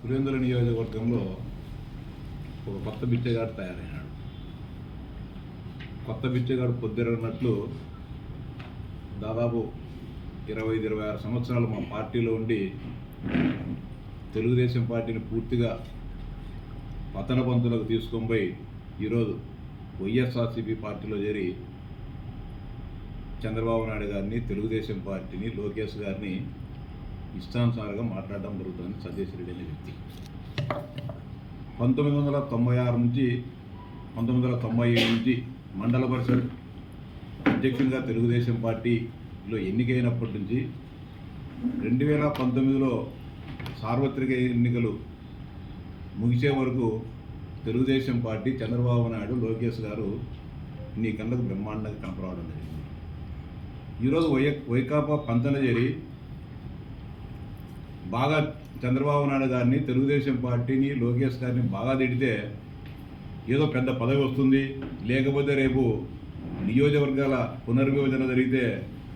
పులివెందుల నియోజకవర్గంలో ఒక కొత్త బిచ్చగాడు తయారైనాడు కొత్త బిచ్చగాడు పొద్దురన్నట్లు దాదాపు ఇరవై ఐదు ఇరవై ఆరు సంవత్సరాలు మా పార్టీలో ఉండి తెలుగుదేశం పార్టీని పూర్తిగా పతన పంతులకు తీసుకొని పోయి ఈరోజు వైఎస్ఆర్సీపీ పార్టీలో చేరి చంద్రబాబు నాయుడు గారిని తెలుగుదేశం పార్టీని లోకేష్ గారిని ఇష్టానుసారంగా మాట్లాడడం జరుగుతుందని సతీష్ రెడ్డి అనే వ్యక్తి. పంతొమ్మిది వందల తొంభై ఆరు నుంచి పంతొమ్మిది వందల తొంభై ఏడు నుంచి మండల పరిషత్ అధ్యక్షునిగా తెలుగుదేశం పార్టీలో ఎన్నికైనప్పటి నుంచి రెండు వేల పంతొమ్మిదిలో సార్వత్రిక ఎన్నికలు ముగిసే వరకు తెలుగుదేశం పార్టీ చంద్రబాబు నాయుడు లోకేష్ గారు నీ కళ్ళకు బ్రహ్మాండంగా కనపడడం జరిగింది. ఈరోజు వై వైకాపా పంచన చేరి బాగా చంద్రబాబు నాయుడు గారిని తెలుగుదేశం పార్టీని లోకేష్ గారిని బాగా తిడితే ఏదో పెద్ద పదవి వస్తుంది. లేకపోతే రేపు నియోజకవర్గాల పునర్విభజన జరిగితే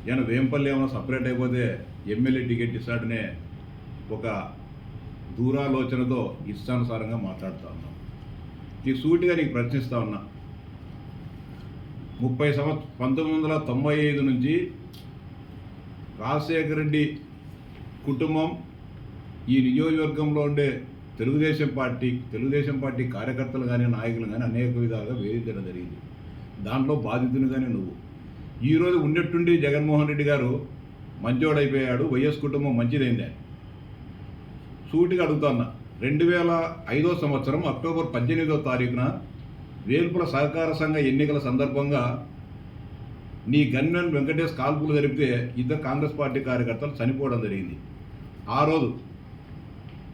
ఏమైనా వేంపల్లి ఏమైనా సపరేట్ అయిపోతే ఎమ్మెల్యే టికెట్ ఇస్తాడనే ఒక దూరాలోచనతో ఇష్టానుసారంగా మాట్లాడుతూ ఉన్నాం. నీకు సూటిగా నీకు ప్రశ్నిస్తూ ఉన్నా. ముప్పై సంవత్సరం పంతొమ్మిది వందల తొంభై ఐదు నుంచి రాజశేఖర రెడ్డి కుటుంబం ఈ నియోజకవర్గంలో ఉండే తెలుగుదేశం పార్టీ తెలుగుదేశం పార్టీ కార్యకర్తలు కానీ నాయకులు కానీ అనేక విధాలుగా వేధించడం జరిగింది. దాంట్లో బాధితుని కానీ నువ్వు. ఈరోజు ఉండేట్టుండి జగన్మోహన్ రెడ్డి గారు మంచోడైపోయాడు వైఎస్ కుటుంబం మంచిదైందే సూటిగా అడుగుతున్నా రెండు వేల ఐదో సంవత్సరం అక్టోబర్ పద్దెనిమిదో తారీఖున వేల్పుల సహకార సంఘ ఎన్నికల సందర్భంగా నీ గన్మెన్ వెంకటేష్ కాల్పులు జరిపితే ఇద్దరు కాంగ్రెస్ పార్టీ కార్యకర్తలు చనిపోవడం జరిగింది. ఆ రోజు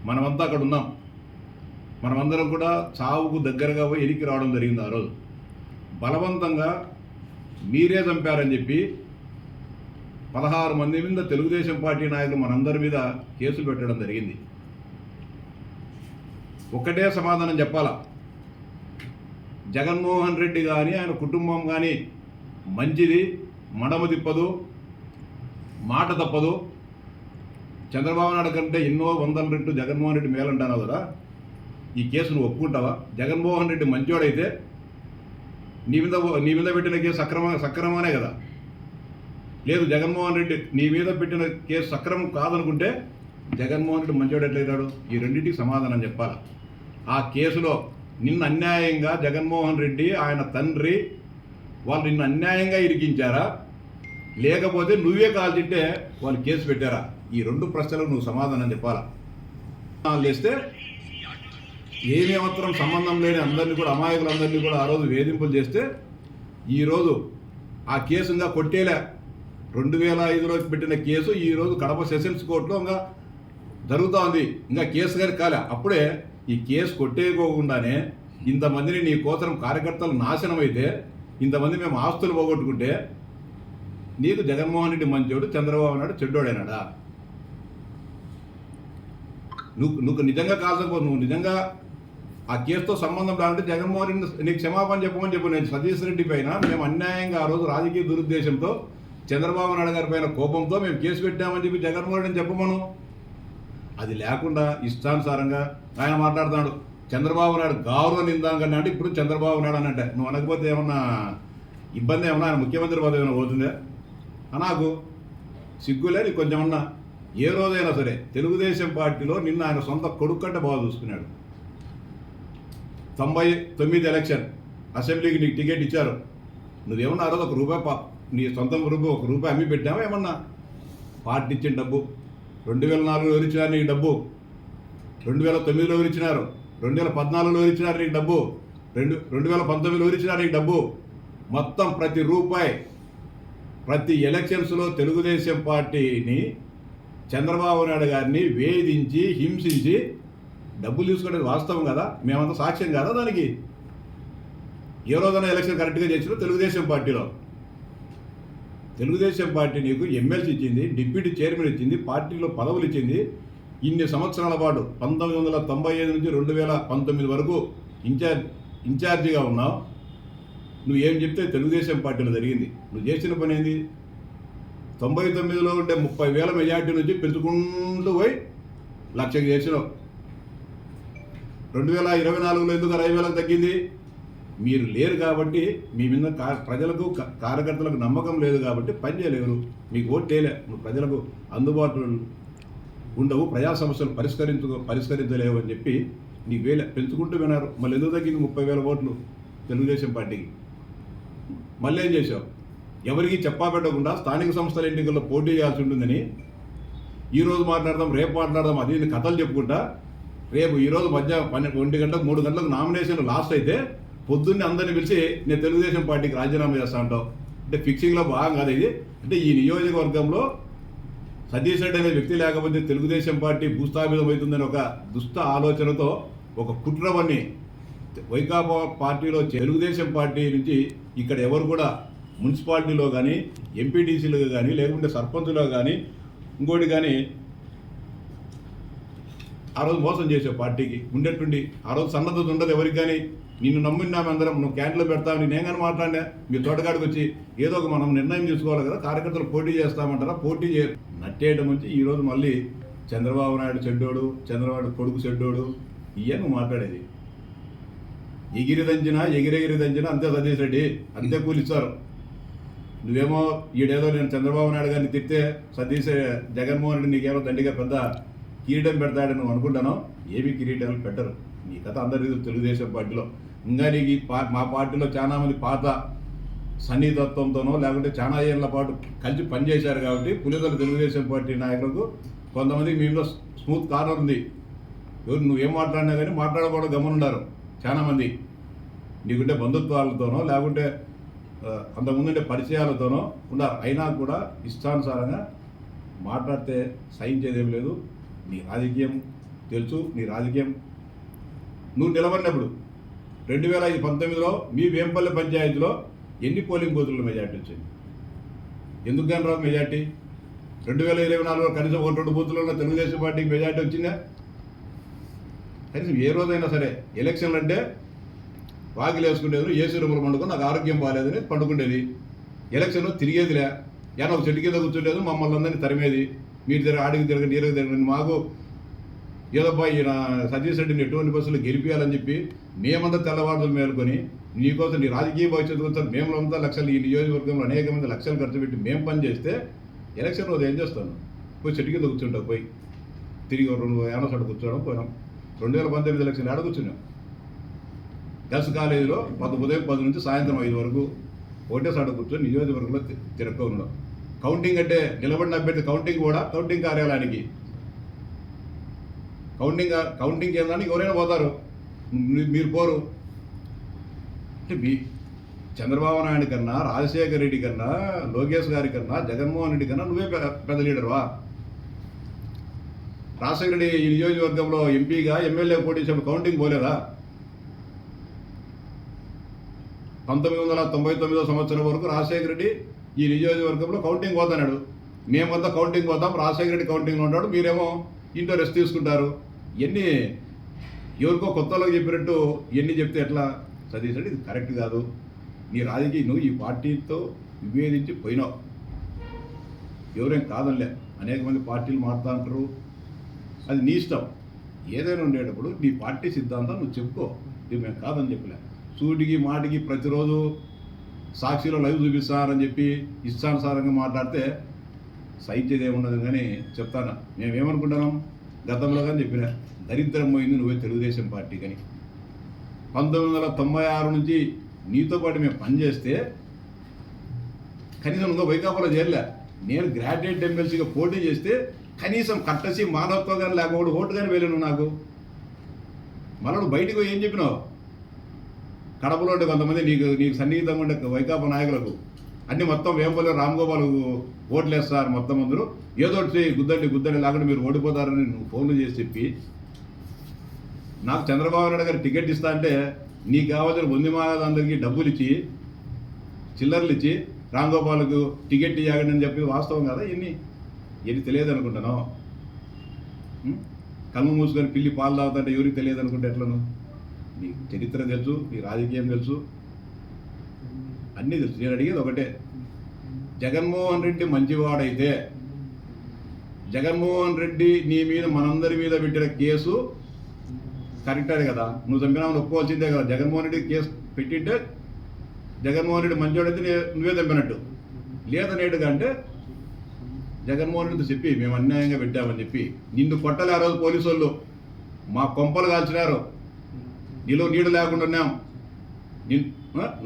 మనమంతా అక్కడ ఉన్నాం. మనమందరం కూడా చావుకు దగ్గరగా పోయి ఎనికి రావడం జరిగింది ఆ రోజు. బలవంతంగా మీరే చంపారని చెప్పి పదహారు మంది మీద తెలుగుదేశం పార్టీ నాయకులు మనందరి మీద కేసులు పెట్టడం జరిగింది. ఒక్కటే సమాధానం చెప్పాలా? జగన్మోహన్ రెడ్డి కానీ ఆయన కుటుంబం కానీ మంచిది మడమ తిప్పదు మాట తప్పదు చంద్రబాబు నాయుడు కంటే ఎన్నో వందల రెట్లు జగన్మోహన్ రెడ్డి మేలంటున్నావు కదా ఈ కేసు నువ్వు ఒప్పుకుంటావా? జగన్మోహన్ రెడ్డి మంచోడైతే నీ మీద నీ మీద పెట్టిన కేసు సక్రమ సక్రమనే కదా. లేదు జగన్మోహన్ రెడ్డి నీ మీద పెట్టిన కేసు సక్రమం కాదనుకుంటే జగన్మోహన్ రెడ్డి మంచోడు ఎట్లయితాడు ఈ రెండింటికి సమాధానం చెప్పాలి? ఆ కేసులో నిన్ను అన్యాయంగా జగన్మోహన్ రెడ్డి ఆయన తండ్రి వాళ్ళు నిన్ను అన్యాయంగా ఇరికించారా? లేకపోతే నువ్వే కాల్చింటే వాళ్ళు కేసు పెట్టారా? ఈ రెండు ప్రశ్నలకు నువ్వు సమాధానం చెప్పాలా? లేస్తే ఏమేమాత్రం సంబంధం లేని అందరినీ కూడా అమాయకులందరినీ కూడా ఆ రోజు వేధింపులు చేస్తే ఈరోజు ఆ కేసు ఇంకా కొట్టేలే. రెండు వేల ఐదులో పెట్టిన కేసు ఈరోజు కడప సెషన్స్ కోర్టులో ఇంకా జరుగుతూ ఉంది ఇంకా కేసు గారి కాలే. అప్పుడే ఈ కేసు కొట్టేయకోకుండానే ఇంతమందిని నీ కోసరం కార్యకర్తలు నాశనం అయితే ఇంతమంది మేము ఆస్తులు పోగొట్టుకుంటే నీకు జగన్మోహన్ రెడ్డి మంచోడు చంద్రబాబు నాయుడు చెడ్డోడైనాడా? నువ్వు నువ్వు నిజంగా కాల్సకపో నువ్వు నిజంగా ఆ కేసుతో సంబంధం లేదంటే జగన్మోహన్ రెడ్డి నీకు క్షమాపణ చెప్పమని చెప్పు. నేను సతీష్ రెడ్డి పైన మేము అన్యాయంగా ఆ రోజు రాజకీయ దురుద్దేశంతో చంద్రబాబు నాయుడు గారి పైన కోపంతో మేము కేసు పెట్టామని చెప్పి జగన్మోహన్ రెడ్డిని చెప్పమను. అది లేకుండా ఇష్టానుసారంగా ఆయన మాట్లాడుతున్నాడు. చంద్రబాబు నాయుడు గౌరవ నిందాంగా అంటే ఇప్పుడు చంద్రబాబు నాయుడు అని అంటే. నువ్వు అనకపోతే ఏమన్నా ఇబ్బంది ఏమన్నా ఆయన ముఖ్యమంత్రి పదవి ఏమైనా పోతుందా? నాకు సిగ్గులే నీకు కొంచెం ఉన్నా. ఏ రోజైనా సరే తెలుగుదేశం పార్టీలో నిన్న ఆయన సొంత కొడుకు కంటే బాగా చూసుకున్నాడు. తొంభై తొమ్మిది ఎలక్షన్. అసెంబ్లీకి నీకు టికెట్ ఇచ్చారు. నువ్వేమన్నా ఆ రోజు ఒక రూపాయి పా నీ సొంత రూపాయి ఒక రూపాయి అమ్మి పెట్టావా ఏమన్నా? పార్టీ ఇచ్చిన డబ్బు. రెండు వేల నాలుగులో ఎవరిచ్చినారు నీకు డబ్బు? రెండు వేల తొమ్మిదిలో ఎవరిచ్చినారు? రెండు వేల పద్నాలుగులో ఎవరిచ్చినారు నీకు డబ్బు? రెండు రెండు వేల పంతొమ్మిదిలో ఎవరిచ్చినారు నీకు డబ్బు? మొత్తం ప్రతి రూపాయి ప్రతి ఎలక్షన్స్లో తెలుగుదేశం పార్టీని చంద్రబాబు నాయుడు గారిని వేధించి హింసించి డబ్బులు తీసుకునేది వాస్తవం కదా? మేమంతా సాక్ష్యం కదా దానికి? ఏ రోజైనా ఎలక్షన్ కరెక్ట్గా చేసినా తెలుగుదేశం పార్టీలో. తెలుగుదేశం పార్టీ నీకు ఎమ్మెల్సీ ఇచ్చింది డిప్యూటీ చైర్మన్ ఇచ్చింది పార్టీలో పదవులు ఇచ్చింది. ఇన్ని సంవత్సరాల పాటు పంతొమ్మిది వందల తొంభై ఐదు నుంచి రెండు వేల పంతొమ్మిది వరకు ఇన్ఛార్జ్ ఇన్ఛార్జిగా ఉన్నావు. నువ్వు ఏం చెప్తే తెలుగుదేశం పార్టీలో జరిగింది. నువ్వు చేసిన పని ఏంది? తొంభై తొమ్మిదిలో ఉండే ముప్పై వేల మెజార్టీ నుంచి పెంచుకుంటూ పోయి లక్ష్యం చేసినావు రెండు వేల ఇరవై నాలుగులో ఎందుకు అరవై వేలకు తగ్గింది? మీరు లేరు కాబట్టి మీ మీద ప్రజలకు క- కార్యకర్తలకు నమ్మకం లేదు కాబట్టి పని చేయలేరు. మీకు ఓటు చేయలే ప్రజలకు అందుబాటులో ఉండవు. ప్రజా సమస్యలు పరిష్కరించు పరిష్కరించలేవు అని చెప్పి నీకు వేలే. పెంచుకుంటూ విన్నారు మళ్ళీ ఎందుకు తగ్గింది ముప్పై వేల ఓట్లు? తెలుగుదేశం పార్టీకి. మళ్ళీ ఏం చేశావు? ఎవరికి చెప్పా పెట్టకుండా స్థానిక సంస్థల ఎన్నికల్లో పోటీ చేయాల్సి ఉంటుందని ఈరోజు మాట్లాడదాం రేపు మాట్లాడదాం అది కథలు చెప్పుకుంటా. రేపు ఈరోజు మధ్య పన్నెండు ఒంటి గంటలకు మూడు గంటలకు నామినేషన్ లాస్ట్ అయితే పొద్దున్నే అందరిని పిలిచి నేను తెలుగుదేశం పార్టీకి రాజీనామా చేస్తా అంటావు. అంటే ఫిక్సింగ్లో భాగం కాదు ఇది. అంటే ఈ నియోజకవర్గంలో సతీష్ రెడ్డి అనే వ్యక్తి లేకపోతే తెలుగుదేశం పార్టీ భూస్థాపితం అవుతుందని ఒక దుష్ట ఆలోచనతో ఒక కుట్రవన్నీ వైకాపా పార్టీలో తెలుగుదేశం పార్టీ నుంచి ఇక్కడ ఎవరు కూడా మున్సిపాలిటీలో కానీ ఎంపీటీసీలో కానీ లేకుంటే సర్పంచ్లో కానీ ఇంకోటి కానీ ఆ రోజు మోసం చేసావు పార్టీకి. ఉండేటువంటి ఆ రోజు సన్నద్ధత ఉండదు ఎవరికి కానీ నిన్ను నమ్మినాం అందరం నువ్వు క్యాంటీన్లో పెడతావు నేను కానీ మాట్లాడినా. మీ తోటగాడికి వచ్చి ఏదో ఒక మనం నిర్ణయం తీసుకోవాలి కదా కార్యకర్తలు పోటీ చేస్తామంటారా? పోటీ చే నట్టేయడం వచ్చి ఈరోజు మళ్ళీ చంద్రబాబు నాయుడు చెడ్డోడు చంద్రబాబు కొడుకు చెడ్డోడు ఇవన్నీ నువ్వు మాట్లాడేది. ఎగిరి దంచినా ఎగిరెగిరి దంచినా అంతే సతీష్ రెడ్డి అంతే కూలిస్తారు నువ్వేమో ఈడేదో నేను చంద్రబాబు నాయుడు గారిని తిడితే సతీష్ జగన్మోహన్ రెడ్డి నీకేమో దండిగా పెద్ద కిరీటం పెడతాడని నువ్వు అనుకుంటాను ఏమీ కిరీటాలు పెట్టరు. నీ కథ అందరి తెలుగుదేశం పార్టీలో. ఇంకా నీకు పా మా పార్టీలో చాలామంది పాత సన్నిహితత్వంతోనో లేకుంటే చాలా ఏళ్ళ పాటు కలిసి పనిచేశారు కాబట్టి పులిదల తెలుగుదేశం పార్టీ నాయకులకు కొంతమంది మీలో స్మూత్ కార్నర్ ఉంది. ఎవరు నువ్వేం మాట్లాడినా కానీ మాట్లాడకూడదు గమనున్నారు చాలా చాలామంది నీకుంటే బంధుత్వాలతోనో లేకుంటే అంతకుముందుండే పరిచయాలతోనో ఉన్నారు అయినా కూడా ఇష్టానుసారంగా మాట్లాడితే సహించేదేం లేదు. నీ రాజకీయం తెలుసు నీ రాజకీయం. నువ్వు నిలబడినప్పుడు రెండు వేల ఐదు పంతొమ్మిదిలో మీ వేంపల్లి పంచాయతీలో ఎన్ని పోలింగ్ బూతులు మెజార్టీ వచ్చింది ఎందుకు కానీ రావు మెజార్టీ? రెండు వేల ఇరవై నాలుగులో కనీసం ఒక రెండు బూతులలో తెలుగుదేశం పార్టీకి మెజార్టీ వచ్చిందా? కనీసం ఏ రోజైనా సరే ఎలక్షన్లు అంటే వాకిలు వేసుకునేది ఏసీ రూములు పండుకొని నాకు ఆరోగ్యం బాగాలేదని పండుకుండేది. ఎలక్షన్ తిరిగేదిలే. ఏమన్నా ఒక చెట్టు కింద కూర్చుండేది మమ్మల్ని అందరినీ తరిమేది. మీరు తిరగ ఆడికి తిరగండి ఈరగ తిరగండి మాకు ఏదబ్బా ఈయన సతీష్ రెడ్డిని ఎటువంటి బస్సులు గెలిపించాలని చెప్పి మేమంతా తెల్లవారులు మేలుకొని నీకోసం నీ రాజకీయ భవిష్యత్తు కోసం మేము అంతా లక్షలు ఈ నియోజకవర్గంలో అనేక మంది లక్షలు ఖర్చు పెట్టి మేము పని చేస్తే ఎలక్షన్ రోజు ఏం చేస్తాను? పోయి చెట్టు కింద కూర్చుంటావు పోయి తిరిగి రెండు ఏమో చోట కూర్చోవడం పోయినాం. రెండు వేల పంతొమ్మిది ఎలక్షన్ ఆడ కూర్చున్నాం. గర్ల్స్ కాలేజీలో పది ఉదయం పది నుంచి సాయంత్రం ఐదు వరకు ఒకటే సాట కూర్చొని నియోజకవర్గంలో తి- తిరక్క ఉండడం. కౌంటింగ్ అంటే నిలబడిన అభ్యర్థి కౌంటింగ్ కూడా కౌంటింగ్ కార్యాలయానికి. కౌంటింగ్ కౌంటింగ్ కేంద్రానికి ఎవరైనా పోతారు. మీరు పోరు. అంటే మీ చంద్రబాబు నాయుడు కన్నా రాజశేఖర రెడ్డి కన్నా లోకేష్ గారి కన్నా జగన్మోహన్ రెడ్డి కన్నా నువ్వే పెద్ద లీడర్వా రాజశేఖర రెడ్డి ఈ నియోజకవర్గంలో ఎంపీగా ఎమ్మెల్యే పోటీ చేసిన కౌంటింగ్ పోలేదా? పంతొమ్మిది వందల తొంభై తొమ్మిదో సంవత్సరం వరకు రాజశేఖర రెడ్డి ఈ నియోజకవర్గంలో కౌంటింగ్ పోతున్నాడు. మేమంతా కౌంటింగ్ పోతాం రాజశేఖర రెడ్డి కౌంటింగ్లో ఉంటాడు మీరేమో ఇంట్లో రెస్ట్ తీసుకుంటారు. ఎన్ని ఎవరికో కొత్తలోకి చెప్పినట్టు ఎన్ని చెప్తే ఎట్లా? సతీష్ రెడ్డి ఇది కరెక్ట్ కాదు. నీ రాజకీయ నువ్వు ఈ పార్టీతో విభేదించి పోయినావు. ఎవరేం కాదనిలే. అనేక మంది పార్టీలు మారుతా అంటారు అది నీ ఇష్టం. ఏదైనా ఉండేటప్పుడు నీ పార్టీ సిద్ధాంతం నువ్వు చెప్పుకో. ఇది మేము కాదని చెప్పలే. సూటికి మాటికి ప్రతిరోజు సాక్షిలో లైవ్ చూపిస్తానని చెప్పి ఇష్టానుసారంగా మాట్లాడితే సైత్యత ఏమున్నది కానీ చెప్తాను. మేమేమనుకుంటున్నాం? గతంలో కానీ చెప్పిన దరిద్రం పోయింది నువ్వే తెలుగుదేశం పార్టీ కానీ పంతొమ్మిది వందల తొంభై ఆరు నుంచి నీతో పాటు మేము పనిచేస్తే కనీసం ఇంకో వైకాపాలో చేరలే. నేను గ్రాడ్యుయేట్ ఎమ్మెల్సీగా పోటీ చేస్తే కనీసం కట్టసి మానవత్వం కానీ లేకపోతే ఓటు కానీ వెళ్ళాను నాకు. మళ్ళీ బయటకు పోయి ఏం చెప్పినావు? కడపలో ఉండే కొంతమంది నీకు నీకు సన్నిహితంగా ఉండే వైకాపా నాయకులకు అన్ని మొత్తం వేంపల్లి రామ్గోపాల్ ఓట్లు వేస్తారు మొత్తం అందరూ. ఏదో ఒకటి గుద్దండి గుద్దండి లేకుండా మీరు ఓడిపోతారని నువ్వు ఫోన్లు చేసి చెప్పి నాకు చంద్రబాబు నాయుడు గారు టికెట్ ఇస్తా అంటే నీకు కావాల్సిన వంది అందరికీ డబ్బులు ఇచ్చి చిల్లర్లు ఇచ్చి రామ్ గోపాల్కు టికెట్ ఇవ్వకండి అని చెప్పి వాస్తవం కదా ఇన్ని? ఎన్ని తెలియదు అనుకుంటాను కమ్ము కళ్ళు మూసుకొని పిల్లి పాలు తాగుతుంటే ఎవరికి తెలియదు అనుకుంటే ఎట్లను? నీకు చరిత్ర తెలుసు నీ రాజకీయం తెలుసు. అన్నీ తెలుసు. నేను అడిగేది ఒకటే. జగన్మోహన్ రెడ్డి మంచివాడైతే జగన్మోహన్ రెడ్డి నీ మీద మనందరి మీద పెట్టిన కేసు కరెక్టే కదా? నువ్వు చంపినావు ఒప్పుకోవాల్సిందే కదా? జగన్మోహన్ రెడ్డి కేసు పెట్టింటే జగన్మోహన్ రెడ్డి మంచివాడైతే నువ్వే చంపినట్టు. లేదనేట్టుగా అంటే జగన్మోహన్ రెడ్డితో చెప్పి మేము అన్యాయంగా పెట్టామని చెప్పి నిన్ను కొట్టలే ఆ రోజు పోలీసు వాళ్ళు మా కొంపలు కాల్చినారు. నీలో నీడు లేకుండా ఉన్నాం.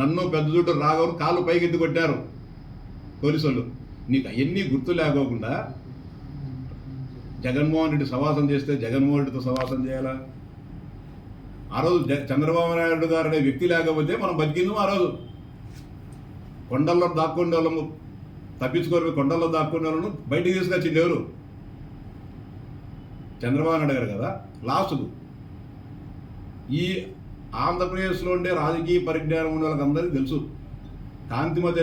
నన్ను పెద్ద దుడ్డు రాఘవను కాళ్ళు పైకి ఎత్తి కొట్టారు పోలీసు వాళ్ళు నీకు అవన్నీ గుర్తు లేకోకుండా జగన్మోహన్ రెడ్డి సవాసం చేస్తే జగన్మోహన్ రెడ్డితో సవాసం చేయాలా? ఆ రోజు చంద్రబాబు నాయుడు గారు అనే వ్యక్తి లేకపోతే మనం బతికిందాం ఆ రోజు? కొండల్లో దాక్కునే వాళ్ళము తప్పించుకొని కొండల్లో దాక్కునే వాళ్ళను బయటికి తీసుకొచ్చింది ఎవరు? చంద్రబాబు నాయుడు గారు కదా లాస్ట్కు. ఈ ఆంధ్రప్రదేశ్లో ఉండే రాజకీయ పరిజ్ఞానం ఉన్న వాళ్ళకి అందరికీ తెలుసు. కాంతిమతి